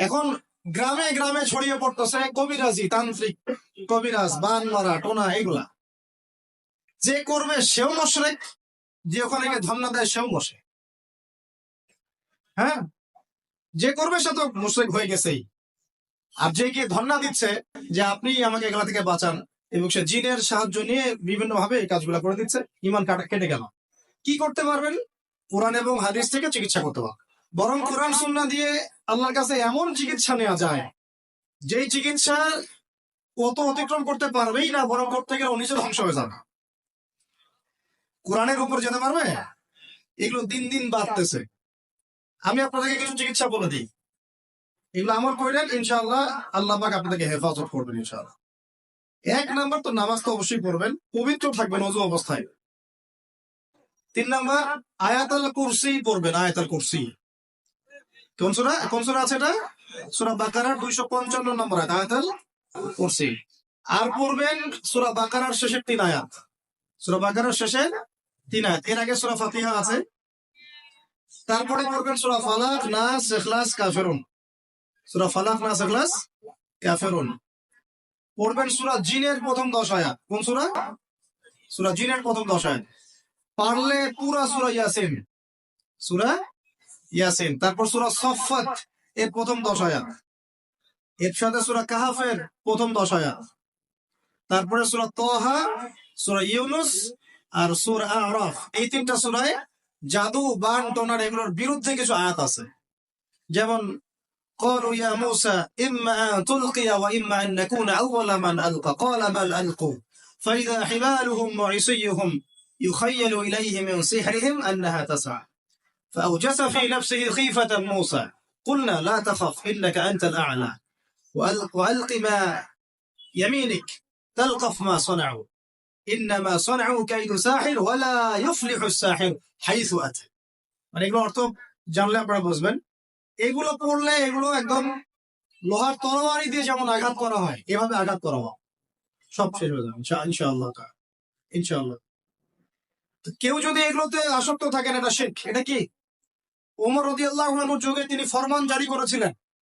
এখন গ্রামে গ্রামে ছড়িয়ে পড়তেছে কবিরাজি, তান্ত্রিক, কবিরাজ বান মারা টোনা, এগুলা। যে করবে সেও মশরেক যে ওখানে ধন্না দেয় সেও বসে হ্যাঁ? যে করবে সে তো মুশরেক হয়ে গেছেই। আর যে গিয়ে ধন্না দিচ্ছে, যে আপনি আমাকে এগুলা থেকে বাঁচান, এবং সে জিনের সাহায্য নিয়ে বিভিন্ন ভাবে এই কাজগুলো করে দিচ্ছে, ইমান কাটা কেটে গেল। কি করতে পারবেন? কোরআন এবং হাদিস থেকে চিকিৎসা করতে পারবেন বরং কোরআন সুন্না দিয়ে আল্লাহর কাছে এমন চিকিৎসা নেওয়া যায় যেই চিকিৎসা কত অতিক্রম করতে পারবেই না বরং করতে গেলে নিজে ধ্বংস হয়ে যাবে। কোরআনের উপর যেতে পারবে? এগুলো দিন দিন বাড়তেছে। আমি আপনাদেরকে কিছু চিকিৎসা বলে দিই। এগুলো আমার কইলেন ইনশাআল্লাহ আল্লাহ পাক আপনাদেরকে হেফাজত করবেন ইনশাআল্লাহ। এক নাম্বার তো নামাজ তো অবশ্যই পড়বেন পবিত্র থাকবেন অজু অবস্থায়। তিন নাম্বার আয়াতাল কুরসি পড়বেন আয়াতাল কুরসি। কোন সুরা কোন সুরা আছে এটা? সুরা বাকারার দুইশো পঞ্চান্ন নম্বর আয়াত। আয়াতাল কুরসি আর পড়বেন সুরা বাকারার শেষের তিন আয়াত। সুরা বাকারার শেষের তিন আয়াত। এর আগে সুরা ফাতিহা আছে। তারপরে পড়বেন সুরা ফালাক নাস ইখলাস কাফিরুন। সুরা ফালাক নাস ইখলাস কাফিরুন। পড়বেন সুরা জিনের প্রথম দশ আয়াত। কোন সুরা সুরা জিনের প্রথম দশ আয়াত। পারলে পুরা সুরা ইয়াসিন। সুরা ইয়াসিন, তারপর সুরা সফত এর প্রথম দশ আয়াত। এর সাথে সুরা কাহাফের প্রথম দশ আয়াত। তারপরে সুরা তোহা সুরা ইউনুস আর সুর আরফ। এই তিনটা সুরায় জাদু, বান, টোনার এগুলোর বিরুদ্ধে কিছু আয়াত আছে। যেমন قالوا يا موسى إما أن تلقي وإما أن نكون أول من ألقى قال بل ألقوا فإذا حبالهم وعصيهم يخيل إليه من سحرهم أنها تسعى فأوجس في نفسه خيفة موسى قلنا لا تخف إنك أنت الأعلى وألق, وألق ما يمينك تلقف ما صنعوا إنما صنعوا كيد ساحر ولا يفلح الساحر حيث أتى মানে এগুলো অর্থ জানলে আপনারা বুঝবেন এগুলো পড়লে এগুলো একদম লোহার তরবারি দিয়ে যেমন আঘাত করা হয় এভাবে আঘাত করা হয় সব শেষ হয়ে যাবে ইনশা- ইনশাআল্লাহ তাআলা। ইনশাআল্লাহ তো কেউ যদি এগুলোতে আসক্ত থাকেন এটা শেখ এটা কি ওমর রদি আল্লাহ যুগে তিনি ফরমান জারি করেছিলেন।